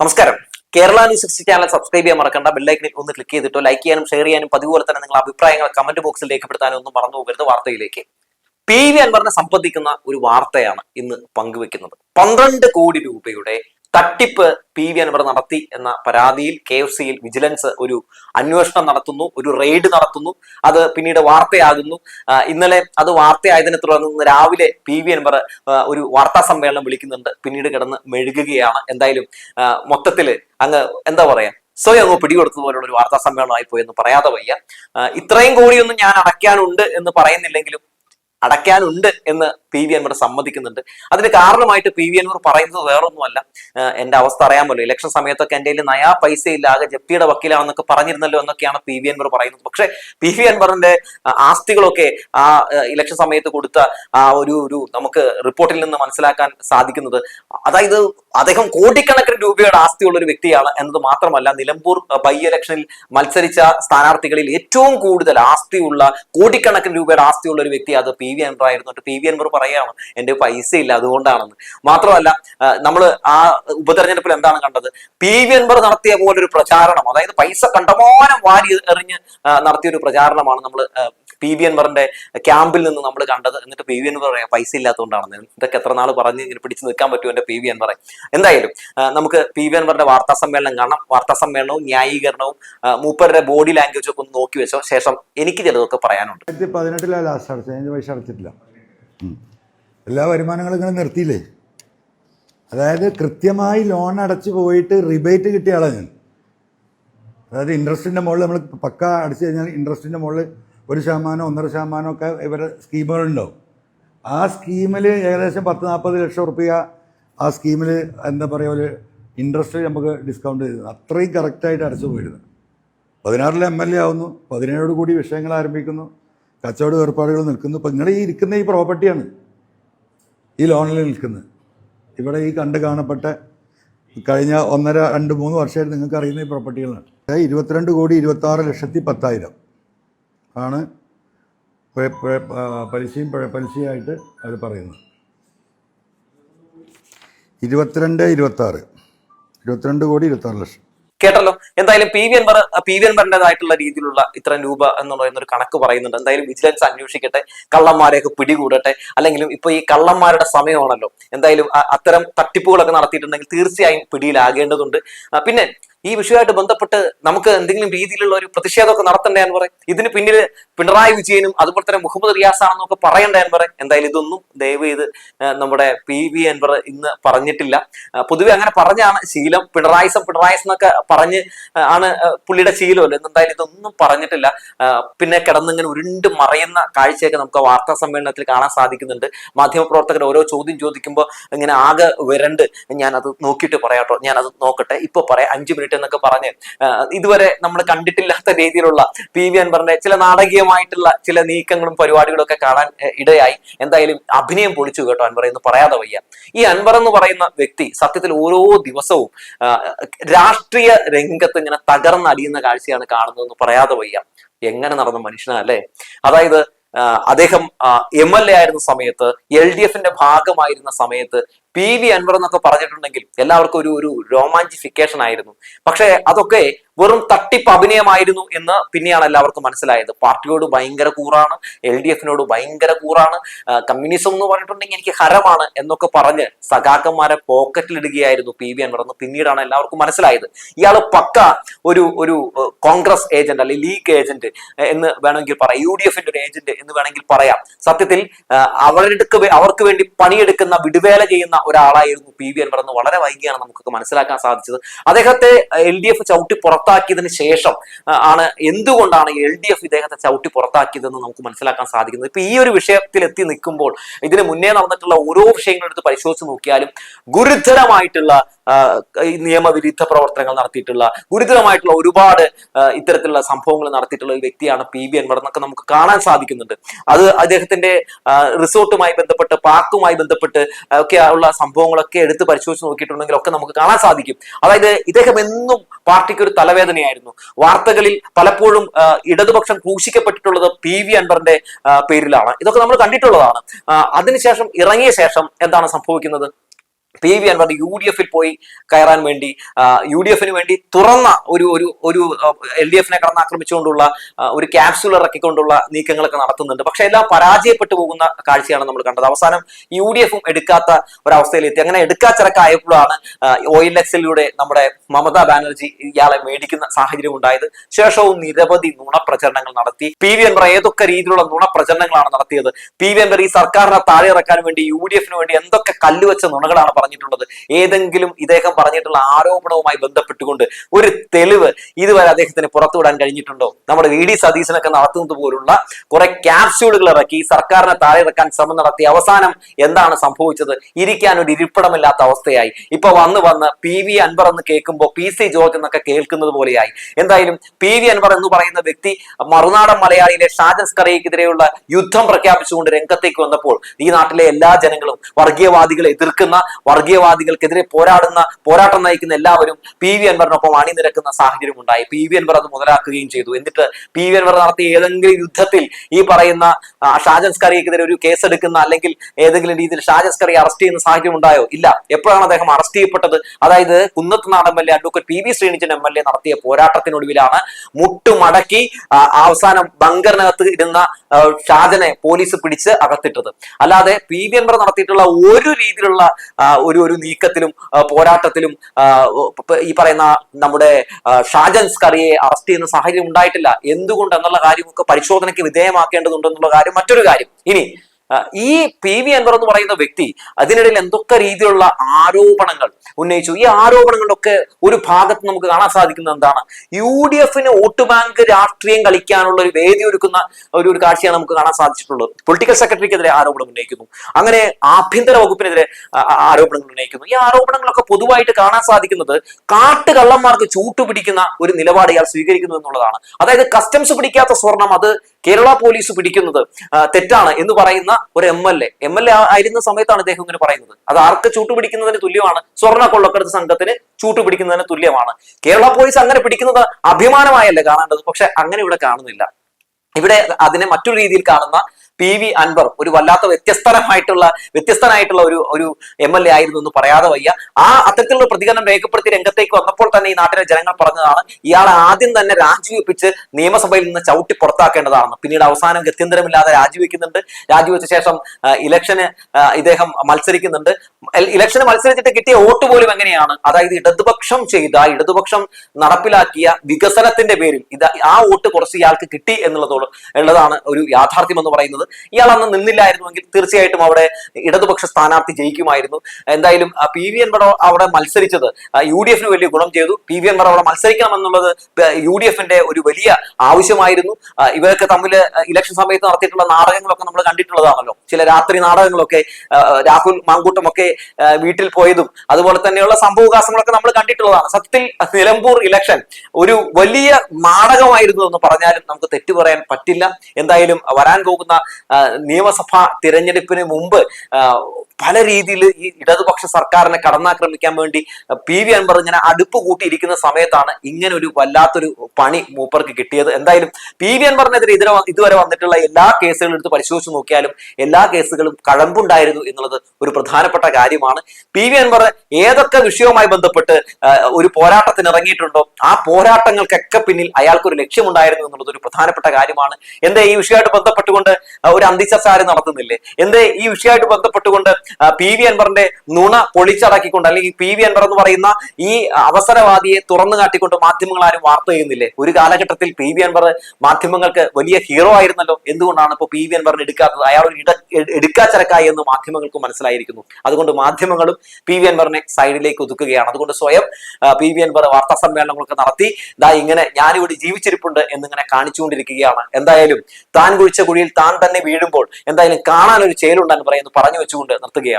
നമസ്കാരം. Kerala news sixty channel subscribe ചെയ്യാൻ മറക്കണ്ട. ബെല്ലൈക്കനിൽ ഒന്ന് ക്ലിക്ക് ചെയ്തിട്ടോ ലൈക്ക് ചെയ്യാനും ഷെയർ ചെയ്യാനും പതിവ് പോലെ തന്നെ നിങ്ങളുടെ അഭിപ്രായങ്ങൾ കമന്റ് ബോക്സിൽ രേഖപ്പെടുത്താനും ഒന്നും മറന്നു പോകരുത്. വാർത്തയിലേക്ക്. പി വി അൻവറിനെ സംബന്ധിക്കുന്ന ഒരു വാർത്തയാണ് ഇന്ന് പങ്കുവെക്കുന്നത്. പന്ത്രണ്ട് കോടി രൂപയുടെ തട്ടിപ്പ് പി വി അൻവർ നടത്തി എന്ന പരാതിയിൽ കെ എഫ് സിയിൽ വിജിലൻസ് ഒരു അന്വേഷണം നടത്തുന്നു ഒരു റെയ്ഡ് നടത്തുന്നു. അത് പിന്നീട് വാർത്തയാകുന്നു. ഇന്നലെ അത് വാർത്തയായതിനെ തുടർന്ന് രാവിലെ പി വി അൻവർ ഒരു വാർത്താ സമ്മേളനം വിളിക്കുന്നുണ്ട്. പിന്നീട് കിടന്ന് മെഴുകുകയാണ്. എന്തായാലും മൊത്തത്തിൽ അങ്ങ് എന്താ പറയാ സ്വയം അങ്ങ് പിടികൊടുത്തതുപോലുള്ള ഒരു വാർത്താ സമ്മേളനമായി പോയി എന്ന് പറയാതെ വയ്യ. ഇത്രയും കോടിയൊന്നും ഞാൻ അടയ്ക്കാനുണ്ട് എന്ന് പറയുന്നില്ലെങ്കിലും അടയ്ക്കാനുണ്ട് എന്ന് പി വി അൻവർ സമ്മതിക്കുന്നുണ്ട്. അതിന് കാരണമായിട്ട് പി വി അൻവർ പറയുന്നത് വേറൊന്നുമല്ല. എന്റെ അവസ്ഥ അറിയാമല്ലോ. ഇലക്ഷൻ സമയത്തൊക്കെ എന്റെ നയാ പൈസ ഇല്ല ആകെ ജപ്തിയുടെ വക്കീലാണെന്നൊക്കെ പറഞ്ഞിരുന്നല്ലോ എന്നൊക്കെയാണ് പി വി അൻവർ പറയുന്നത്. പക്ഷെ പി വി അൻവറിന്റെ ആസ്തികളൊക്കെ ആ ഇലക്ഷൻ സമയത്ത് കൊടുത്ത ആ ഒരു ഒരു നമുക്ക് റിപ്പോർട്ടിൽ നിന്ന് മനസ്സിലാക്കാൻ സാധിക്കുന്നത്. അതായത് അദ്ദേഹം കോടിക്കണക്കിന് രൂപയുടെ ആസ്തിയുള്ള ഒരു വ്യക്തിയാണ് എന്നത് മാത്രമല്ല നിലമ്പൂർ ബൈ ഇലക്ഷനിൽ മത്സരിച്ച സ്ഥാനാർത്ഥികളിൽ ഏറ്റവും കൂടുതൽ ആസ്തിയുള്ള കോടിക്കണക്കിന് രൂപയുടെ ആസ്തിയുള്ള ഒരു വ്യക്തി അത് പി വി അൻവർ ആയിരുന്നു പി വി അൻവർ പറയുകയാണ് എന്റെ പൈസ ഇല്ല അതുകൊണ്ടാണെന്ന്. മാത്രമല്ല നമ്മൾ ആ ഉപതെരഞ്ഞെടുപ്പിൽ എന്താണ് കണ്ടത്? പി വി അൻവർ നടത്തിയ പോലെ ഒരു പ്രചാരണം അതായത് പൈസ കണ്ടമാനം വാരി എറിഞ്ഞ് നടത്തിയ ഒരു പ്രചാരണമാണ് നമ്മൾ പി ബി എൻവറിന്റെ ക്യാമ്പിൽ നിന്ന് നമ്മൾ കണ്ടത്. എന്നിട്ട് പി വി എൻവർ പറയാം പൈസ ഇല്ലാത്തതുകൊണ്ടാണ് ഇതൊക്കെ എത്ര നാൾ പറഞ്ഞ് ഇങ്ങനെ പിടിച്ചു നിൽക്കാൻ പറ്റുമോ എന്റെ പി വി എൻവറെ എന്തായാലും നമുക്ക് പി വി എൻവറിന്റെ വാർത്താ സമ്മേളനം കാണാം. വാർത്താ സമ്മേളനവും ന്യായീകരണവും മൂപ്പരുടെ ബോഡി ലാംഗ്വേജ് ഒക്കെ ഒന്ന് നോക്കി വെച്ചോ. ശേഷം എനിക്ക് ചിലതൊക്കെ പറയാനുണ്ട്. പതിനെട്ടിലാണ് ലാസ്റ്റ് എല്ലാ വരുമാനങ്ങളും ഇങ്ങനെ നിർത്തിയില്ലേ? അതായത് കൃത്യമായി ലോൺ അടച്ചു പോയിട്ട് റിബേറ്റ് കിട്ടിയ ആളാണ് ഞാൻ. അതായത് ഇൻട്രസ്റ്റിന്റെ മുകളിൽ നമ്മൾ പക്ക അടച്ചു കഴിഞ്ഞാൽ ഇൻട്രസ്റ്റിന്റെ മുകളിൽ ഒരു ശതമാനം ഒന്നര ശതമാനം ഒക്കെ ഇവരുടെ സ്കീമുകളുണ്ടാവും ആ സ്കീമിൽ ഏകദേശം പത്ത് നാൽപ്പത് ലക്ഷം റുപ്യ ആ സ്കീമിൽ എന്താ പറയുക ഒരു ഇൻട്രസ്റ്റ് നമുക്ക് ഡിസ്കൗണ്ട് ചെയ്തു. അത്രയും കറക്റ്റായിട്ട് അടച്ചു പോയിരുന്നു. പതിനാറിൽ എം എൽ എ ആവുന്നു. പതിനേഴോട് കൂടി വിഷയങ്ങൾ ആരംഭിക്കുന്നു. കച്ചവട ഏർപ്പാടുകൾ നിൽക്കുന്നു. ഇപ്പം നിങ്ങൾ ഈ ഇരിക്കുന്ന ഈ പ്രോപ്പർട്ടിയാണ് ഈ ലോണിൽ നിൽക്കുന്നത്. ഇവിടെ ഈ കണ്ട് കാണപ്പെട്ട കഴിഞ്ഞ ഒന്നര രണ്ട് മൂന്ന് വർഷമായിട്ട് നിങ്ങൾക്ക് അറിയുന്ന ഈ പ്രോപ്പർട്ടികളാണ്. ഇരുപത്തിരണ്ട് കോടി ഇരുപത്താറ് ലക്ഷത്തി പത്തായിരം. ആണ് പലിശയും പലിശയായിട്ട് അവർ പറയുന്നത്. ഇരുപത്തിരണ്ട് ഇരുപത്താറ്. ഇരുപത്തിരണ്ട് കോടി ഇരുപത്താറ് ലക്ഷം. കേട്ടല്ലോ? എന്തായാലും P V Anvar P V അൻവറിന്റെതായിട്ടുള്ള രീതിയിലുള്ള ഇത്ര രൂപ എന്ന് പറയുന്ന ഒരു കണക്ക് പറയുന്നുണ്ട്. എന്തായാലും വിജിലൻസ് അന്വേഷിക്കട്ടെ കള്ളന്മാരെയൊക്കെ പിടികൂടട്ടെ അല്ലെങ്കിലും ഇപ്പൊ ഈ കള്ളന്മാരുടെ സമയമാണല്ലോ. എന്തായാലും അത്തരം തട്ടിപ്പുകളൊക്കെ നടത്തിയിട്ടുണ്ടെങ്കിൽ തീർച്ചയായും പിടിയിലാകേണ്ടതുണ്ട്. പിന്നെ ഈ വിഷയമായിട്ട് ബന്ധപ്പെട്ട് നമുക്ക് എന്തെങ്കിലും രീതിയിലുള്ള ഒരു പ്രതിഷേധമൊക്കെ നടത്തണ്ടേ എന്ന് പറയും ഇതിന് പിന്നിൽ പിണറായി വിജയനും അതുപോലെ തന്നെ മുഹമ്മദ് റിയാസ് ആണെന്നൊക്കെ പറയണ്ടേ എന്ന് പറയും എന്തായാലും ഇതൊന്നും ദയവ് ചെയ്ത് നമ്മുടെ പി വി അൻവർ ഇന്ന് പറഞ്ഞിട്ടില്ല. പൊതുവെ അങ്ങനെ പറഞ്ഞാണ് ശീലം. പിണറായിസം പിണറായിസം എന്നൊക്കെ പറഞ്ഞ് ആണ് പുള്ളിയുടെ ശീലമല്ലോ? എന്തായാലും ഇതൊന്നും പറഞ്ഞിട്ടില്ല. പിന്നെ കിടന്നിങ്ങനെ ഉരുണ്ട് മറയുന്ന കാഴ്ചയൊക്കെ നമുക്ക് വാർത്താ സമ്മേളനത്തിൽ കാണാൻ സാധിക്കുന്നുണ്ട്. മാധ്യമപ്രവർത്തകർ ഓരോ ചോദ്യം ചോദിക്കുമ്പോൾ ഇങ്ങനെ ആകെ വരണ്ട്. ഞാനത് നോക്കിയിട്ട് പറയാട്ടോ. ഞാനത് നോക്കട്ടെ. ഇപ്പൊ പറയാം. അഞ്ച് മിനിറ്റ് എന്നൊക്കെ പറഞ്ഞ് ഇതുവരെ നമ്മൾ കണ്ടിട്ടില്ലാത്ത രീതിയിലുള്ള പി വി അൻവറിന്റെ ചില നാടകീയമായിട്ടുള്ള ചില നീക്കങ്ങളും പരിപാടികളും ഒക്കെ കാണാൻ ഇടയായി. എന്തായാലും അഭിനയം പൊളിച്ചു കേട്ടോ അൻവർ എന്ന് പറയാതെ വയ്യ. ഈ അൻവർ എന്ന് പറയുന്ന വ്യക്തി സത്യത്തിൽ ഓരോ ദിവസവും രാഷ്ട്രീയ രംഗത്ത് ഇങ്ങനെ തകർന്നടിയുന്ന കാഴ്ചയാണ് കാണുന്നതെന്ന് പറയാതെ വയ്യ. എങ്ങനെ നടന്ന മനുഷ്യനല്ലേ അതായത് അദ്ദേഹം എം എൽ എ ആയിരുന്ന സമയത്ത് എൽ ഡി എഫിന്റെ ഭാഗമായിരുന്ന സമയത്ത് പി വി അൻവർ എന്നൊക്കെ പറഞ്ഞിട്ടുണ്ടെങ്കിൽ എല്ലാവർക്കും ഒരു ഒരു രോമാഞ്ചിഫിക്കേഷൻ ആയിരുന്നു. പക്ഷേ അതൊക്കെ വെറും തട്ടിപ്പ് അഭിനയമായിരുന്നു എന്ന് പിന്നെയാണ് എല്ലാവർക്കും മനസ്സിലായത്. പാർട്ടിയോട് ഭയങ്കര കൂറാണ് എൽ ഡി എഫിനോട് ഭയങ്കര കൂറാണ് കമ്മ്യൂണിസം എന്ന് പറഞ്ഞിട്ടുണ്ടെങ്കിൽ എനിക്ക് ഹരമാണ് എന്നൊക്കെ പറഞ്ഞ് സഖാക്കന്മാരെ പോക്കറ്റിലിടുകയായിരുന്നു പി വി അൻവർ എന്ന് പിന്നീടാണ് എല്ലാവർക്കും മനസ്സിലായത്. ഇയാൾ പക്ക ഒരു ഒരു കോൺഗ്രസ് ഏജന്റ് അല്ലെങ്കിൽ ലീഗ് ഏജന്റ് എന്ന് വേണമെങ്കിൽ പറയാം. യു ഡി എഫിന്റെ ഒരു ഏജന്റ് എന്ന് വേണമെങ്കിൽ പറയാം. സത്യത്തിൽ അവരുടെ അവർക്ക് വേണ്ടി പണിയെടുക്കുന്ന വിടുവേല ചെയ്യുന്ന ഒരാളായിരുന്നു പി വി അൻവർ എന്ന് വളരെ വൈകിയാണ് നമുക്കൊക്കെ മനസ്സിലാക്കാൻ സാധിച്ചത്. അദ്ദേഹത്തെ എൽ ഡി എഫ് ചവിട്ടി പുറത്താക്കിയതിന് ശേഷം ആണ് എന്തുകൊണ്ടാണ് എൽ ഡി എഫ് ഇദ്ദേഹത്തെ ചവിട്ടി പുറത്താക്കിയതെന്ന് നമുക്ക് മനസ്സിലാക്കാൻ സാധിക്കുന്നത്? ഇപ്പൊ ഈ ഒരു വിഷയത്തിൽ എത്തി നിൽക്കുമ്പോൾ ഇതിന് മുന്നേ നടന്നിട്ടുള്ള ഓരോ വിഷയങ്ങളെടുത്ത് പരിശോധിച്ച് നോക്കിയാലും ഗുരുതരമായിട്ടുള്ള നിയമവിരുദ്ധ പ്രവർത്തനങ്ങൾ നടത്തിയിട്ടുള്ള ഗുരുതരമായിട്ടുള്ള ഒരുപാട് ഇത്തരത്തിലുള്ള സംഭവങ്ങൾ നടത്തിയിട്ടുള്ള ഒരു വ്യക്തിയാണ് പി വി അൻവർ എന്നൊക്കെ നമുക്ക് കാണാൻ സാധിക്കുന്നുണ്ട്. അത് അദ്ദേഹത്തിന്റെ റിസോർട്ടുമായി ബന്ധപ്പെട്ട് പാർക്കുമായി ബന്ധപ്പെട്ട് ഒക്കെ ഉള്ള സംഭവങ്ങളൊക്കെ എടുത്ത് പരിശോധിച്ച് നോക്കിയിട്ടുണ്ടെങ്കിൽ ഒക്കെ നമുക്ക് കാണാൻ സാധിക്കും. അതായത് ഇദ്ദേഹം എന്നും പാർട്ടിക്ക് ഒരു തലവേദനയായിരുന്നു. വാർത്തകളിൽ പലപ്പോഴും ഇടതുപക്ഷം ക്രൂശിക്കപ്പെട്ടിട്ടുള്ളത് പി വി അൻവറിന്റെ പേരിലാണ്. ഇതൊക്കെ നമ്മൾ കണ്ടിട്ടുള്ളതാണ്. അതിനുശേഷം ഇറങ്ങിയ ശേഷം എന്താണ് സംഭവിക്കുന്നത്? P V Anvar U D എഫിൽ പോയി കയറാൻ വേണ്ടി യു ഡി എഫിന് വേണ്ടി തുറന്ന ഒരു ഒരു ഒരു എൽ ഡി എഫിനെ കടന്നാക്രമിച്ചുകൊണ്ടുള്ള ഒരു ക്യാപ്സ്യൂൾ ഇറക്കിക്കൊണ്ടുള്ള നീക്കങ്ങളൊക്കെ നടത്തുന്നുണ്ട്. പക്ഷെ എല്ലാം പരാജയപ്പെട്ടു പോകുന്ന കാഴ്ചയാണ് നമ്മൾ കണ്ടത്. അവസാനം യു ഡി എഫും എടുക്കാത്ത ഒരവസ്ഥയിലെത്തി. അങ്ങനെ എടുക്കാച്ചിറക്കായപ്പോഴാണ് ഒ എൽ എക്സിലൂടെ നമ്മുടെ മമതാ ബാനർജി ഇയാളെ മേടിക്കുന്ന സാഹചര്യം ഉണ്ടായത്. ശേഷവും നിരവധി നുണപ്രചരണങ്ങൾ നടത്തി. പി വി അൻവർ ഏതൊക്കെ രീതിയിലുള്ള നുണപ്രചരണങ്ങളാണ് നടത്തിയത്? പി വി അൻവർ ഈ സർക്കാരിനെ താഴെ ഇറക്കാൻ വേണ്ടി യു ഡി എഫിന് വേണ്ടി എന്തൊക്കെ കല്ലുവെച്ച നുണകളാണ് പറഞ്ഞിട്ടുള്ളത്. ഏതെങ്കിലും ഇദ്ദേഹം പറഞ്ഞിട്ടുള്ള ആരോപണവുമായി ബന്ധപ്പെട്ടുകൊണ്ട് ഒരു തെളിവ് ഇതുവരെ അദ്ദേഹത്തിന് പുറത്തുവിടാൻ കഴിഞ്ഞിട്ടുണ്ടോ? നമ്മുടെ വി ഡി സതീശനൊക്കെ നടത്തുന്നത് പോലുള്ള കുറെ ക്യാപ്സ്യൂളുകൾ ഇറക്കി സർക്കാരിനെ താഴെ ഇറക്കാൻ ശ്രമം നടത്തി അവസാനം എന്താണ് സംഭവിച്ചത്? ഇരിക്കാൻ ഒരു ഇരിപ്പിടമില്ലാത്ത അവസ്ഥയായി. ഇപ്പൊ വന്ന് വന്ന് പി വി അൻവർ എന്ന് കേൾക്കുമ്പോൾ പി സി ജോർജ് എന്നൊക്കെ കേൾക്കുന്നത് പോലെയായി. എന്തായാലും പി വി അൻവർ എന്ന് പറയുന്ന വ്യക്തി മറുനാടൻ മലയാളിയിലെ ഷാജൻസ് യുദ്ധം പ്രഖ്യാപിച്ചുകൊണ്ട് രംഗത്തേക്ക് വന്നപ്പോൾ ഈ നാട്ടിലെ എല്ലാ ജനങ്ങളും വർഗീയവാദികളെ എതിർക്കുന്ന വർഗീയവാദികൾക്കെതിരെ പോരാടുന്ന പോരാട്ടം നയിക്കുന്ന എല്ലാവരും പി വി അൻവറിനൊപ്പം അണിനിരക്കുന്ന സാഹചര്യം ഉണ്ടായി പി വി അൻവർ അത് മുതലാക്കുകയും ചെയ്തു. എന്നിട്ട് പി വി അൻവർ നടത്തിയ ഏതെങ്കിലും യുദ്ധത്തിൽ ഈ പറയുന്ന ഷാജൻസ്കറിക്കെതിരെ ഒരു കേസ് എടുക്കുന്ന അല്ലെങ്കിൽ ഏതെങ്കിലും രീതിയിൽ ഷാജൻ സ്കറി അറസ്റ്റ് ചെയ്യുന്ന സാഹചര്യം ഉണ്ടായോ ഇല്ല. എപ്പോഴാണ് അദ്ദേഹം അറസ്റ്റ് ചെയ്യപ്പെട്ടത്? അതായത് Kunnath Kunnathunad M L A advocate P V Sreenijan M L A നടത്തിയ പോരാട്ടത്തിനൊടുവിലാണ് മുട്ടുമടക്കി അവസാനം ബങ്കറിനകത്ത് ഇരുന്ന ഷാജനെ പോലീസ് പിടിച്ച് അകത്തിട്ടത്. അല്ലാതെ പി വി അൻവർ നടത്തിയിട്ടുള്ള ഒരു രീതിയിലുള്ള ഒരു ഒരു നീക്കത്തിലും പോരാട്ടത്തിലും ഈ പറയുന്ന നമ്മുടെ ഷാജൻസ് ഷാജൻ സ്കറിയെ അറസ്റ്റ് ചെയ്യുന്ന സാഹചര്യം ഉണ്ടായിട്ടില്ല. എന്തുകൊണ്ട് എന്നുള്ള കാര്യമൊക്കെ പരിശോധനയ്ക്ക് വിധേയമാക്കേണ്ടതുണ്ടെന്നുള്ള കാര്യം മറ്റൊരു കാര്യം. ഇനി ഈ പി വി അൻവർ എന്ന് പറയുന്ന വ്യക്തി അതിനിടയിൽ എന്തൊക്കെ രീതിയിലുള്ള ആരോപണങ്ങൾ ഉന്നയിച്ചു? ഈ ആരോപണങ്ങളിലൊക്കെ ഒരു ഭാഗത്ത് നമുക്ക് കാണാൻ സാധിക്കുന്നത് എന്താണ്? യു ഡി എഫിന് വോട്ട് ബാങ്ക് രാഷ്ട്രീയം കളിക്കാനുള്ള ഒരു വേദി ഒരുക്കുന്ന ഒരു ഒരു കാഴ്ചയാണ് നമുക്ക് കാണാൻ സാധിച്ചിട്ടുള്ളത്. പൊളിറ്റിക്കൽ സെക്രട്ടറിക്കെതിരെ ആരോപണം ഉന്നയിക്കുന്നു. അങ്ങനെ ആഭ്യന്തര വകുപ്പിനെതിരെ ആരോപണങ്ങൾ ഉന്നയിക്കുന്നു. ഈ ആരോപണങ്ങളൊക്കെ പൊതുവായിട്ട് കാണാൻ സാധിക്കുന്നത് കാട്ടുകള്ളന്മാർക്ക് ചൂട്ടുപിടിക്കുന്ന ഒരു നിലപാട് ഇയാൾ സ്വീകരിക്കുന്നു എന്നുള്ളതാണ്. അതായത് കസ്റ്റംസ് പിടിക്കാത്ത സ്വർണം അത് കേരള പോലീസ് പിടിക്കുന്നത് തെറ്റാണ് എന്ന് പറയുന്ന ഒരു M L A. M L A ആയിരുന്ന സമയത്താണ് അദ്ദേഹം ഇങ്ങനെ പറയുന്നത്. അത് ആർക്ക് ചൂട്ടുപിടിക്കുന്നതിന് തുല്യമാണ്? സ്വർണ കൊള്ളക്കടത്ത് സംഘത്തിന് ചൂട്ടുപിടിക്കുന്നതിന് തുല്യമാണ്. കേരള പോലീസ് അങ്ങനെ പിടിക്കുന്നത് അഭിമാനമായല്ലേ കാണേണ്ടത്? പക്ഷെ അങ്ങനെ ഇവിടെ കാണുന്നില്ല. ഇവിടെ അതിനെ മറ്റൊരു രീതിയിൽ കാണുന്ന പി വി അൻവർ ഒരു വല്ലാത്ത വ്യത്യസ്തരമായിട്ടുള്ള വ്യത്യസ്തനായിട്ടുള്ള ഒരു ഒരു എം എൽ എ ആയിരുന്നു എന്ന് പറയാതെ വയ്യ. ആ അത്തരത്തിലുള്ള പ്രതികരണം രേഖപ്പെടുത്തി രംഗത്തേക്ക് വന്നപ്പോൾ തന്നെ ഈ നാട്ടിലെ ജനങ്ങൾ പറഞ്ഞതാണ് ഇയാളെ ആദ്യം തന്നെ രാജിവെപ്പിച്ച് നിയമസഭയിൽ നിന്ന് ചവിട്ടി പുറത്താക്കേണ്ടതാണെന്ന്. പിന്നീട് അവസാനം ഗത്യന്തരമില്ലാതെ രാജിവെക്കുന്നുണ്ട്. രാജിവെച്ച ശേഷം ഇലക്ഷന് ഇദ്ദേഹം മത്സരിക്കുന്നുണ്ട്. ഇലക്ഷന് മത്സരിച്ചിട്ട് കിട്ടിയ വോട്ട് പോലും എങ്ങനെയാണ്? അതായത് ഇടതുപക്ഷം ചെയ്ത ഇടതുപക്ഷം നടപ്പിലാക്കിയ വികസനത്തിന്റെ പേരിൽ ഇത് ആ വോട്ട് കുറച്ച് ഇയാൾക്ക് കിട്ടി എന്നുള്ളതോട് ഉള്ളതാണ് ഒരു യാഥാർത്ഥ്യം എന്ന് പറയുന്നത്. ഇയാൾ അന്ന് നിന്നില്ലായിരുന്നുവെങ്കിൽ തീർച്ചയായിട്ടും അവിടെ ഇടതുപക്ഷ സ്ഥാനാർത്ഥി ജയിക്കുമായിരുന്നു. എന്തായാലും പി വി എൻവർ അവിടെ മത്സരിച്ചത് യു ഡി എഫിന് വലിയ ഗുണം ചെയ്തു. പി വി എൻവർ അവിടെ മത്സരിക്കണം എന്നുള്ളത് യു ഡി എഫിന്റെ ഒരു വലിയ ആവശ്യമായിരുന്നു. ഇവരൊക്കെ തമ്മിൽ ഇലക്ഷൻ സമയത്ത് നടത്തിയിട്ടുള്ള നാടകങ്ങളൊക്കെ നമ്മൾ കണ്ടിട്ടുള്ളതാണല്ലോ. ചില രാത്രി നാടകങ്ങളൊക്കെ രാഹുൽ മാങ്കൂട്ടമൊക്കെ വീട്ടിൽ പോയതും അതുപോലെ തന്നെയുള്ള സംഭവവികാസങ്ങളൊക്കെ നമ്മൾ കണ്ടിട്ടുള്ളതാണ്. സത്യത്തിൽ നിലമ്പൂർ ഇലക്ഷൻ ഒരു വലിയ നാടകമായിരുന്നു എന്ന് പറഞ്ഞാലും നമുക്ക് തെറ്റു പറയാൻ പറ്റില്ല. എന്തായാലും വരാൻ പോകുന്ന നിയമസഭാ തിരഞ്ഞെടുപ്പിന് മുമ്പ് പല രീതിയിൽ ഈ ഇടതുപക്ഷ സർക്കാരിനെ കടന്നാക്രമിക്കാൻ വേണ്ടി പി വി അൻവർ ഇങ്ങനെ അടുപ്പ് കൂട്ടിയിരിക്കുന്ന സമയത്താണ് ഇങ്ങനെ ഒരു വല്ലാത്തൊരു പണി മൂപ്പർക്ക് കിട്ടിയത്. എന്തായാലും പി വി അൻവറിനെതിരെ ഇതിനെ ഇതുവരെ വന്നിട്ടുള്ള എല്ലാ കേസുകളും എടുത്ത് പരിശോധിച്ച് നോക്കിയാലും എല്ലാ കേസുകളും കഴമ്പുണ്ടായിരുന്നു എന്നുള്ളത് ഒരു പ്രധാനപ്പെട്ട കാര്യമാണ്. പി വി അൻവർ ഏതൊക്കെ വിഷയവുമായി ബന്ധപ്പെട്ട് ഒരു പോരാട്ടത്തിന് ഇറങ്ങിയിട്ടുണ്ടോ ആ പോരാട്ടങ്ങൾക്കൊക്കെ പിന്നിൽ അയാൾക്കൊരു ലക്ഷ്യമുണ്ടായിരുന്നു എന്നുള്ളത് ഒരു പ്രധാനപ്പെട്ട കാര്യമാണ്. എന്താ ഈ വിഷയമായിട്ട് ബന്ധപ്പെട്ടുകൊണ്ട് ഒരു അന്തിച്ചസാരം നടത്തുന്നില്ലേ? എന്താ ഈ വിഷയമായിട്ട് ബന്ധപ്പെട്ടുകൊണ്ട് പി വി അൻവറിന്റെ നുണ പൊളിച്ചടക്കിക്കൊണ്ട് അല്ലെങ്കിൽ പി വി അൻവർ എന്ന് പറയുന്ന ഈ അവസരവാദിയെ തുറന്നു കാട്ടിക്കൊണ്ട് മാധ്യമങ്ങൾ ആരും വാർത്ത ചെയ്യുന്നില്ലേ? ഒരു കാലഘട്ടത്തിൽ പി വി അൻവർ മാധ്യമങ്ങൾക്ക് വലിയ ഹീറോ ആയിരുന്നല്ലോ. എന്തുകൊണ്ടാണ് ഇപ്പോൾ പി വി അൻവറിന് എടുക്കാത്തത്? അയാൾ ഒരു ഇട എടുക്കാച്ചരക്കായി എന്ന് മാധ്യമങ്ങൾക്ക് മനസ്സിലായിരിക്കുന്നു. അതുകൊണ്ട് മാധ്യമങ്ങളും പി വി അൻവറിനെ സൈഡിലേക്ക് ഒതുക്കുകയാണ്. അതുകൊണ്ട് സ്വയം പി വി അൻവർ വാർത്താ സമ്മേളനങ്ങളൊക്കെ നടത്തി ദാ ഇങ്ങനെ ഞാനിവിടെ ജീവിച്ചിരിപ്പുണ്ട് എന്നിങ്ങനെ കാണിച്ചുകൊണ്ടിരിക്കുകയാണ്. എന്തായാലും താൻ കുഴിച്ച കുഴിയിൽ താൻ തന്നെ വീഴുമ്പോൾ എന്തായാലും കാണാൻ ഒരു ചേലുണ്ടെന്ന് പറയുന്നു പറഞ്ഞു വെച്ചുകൊണ്ട്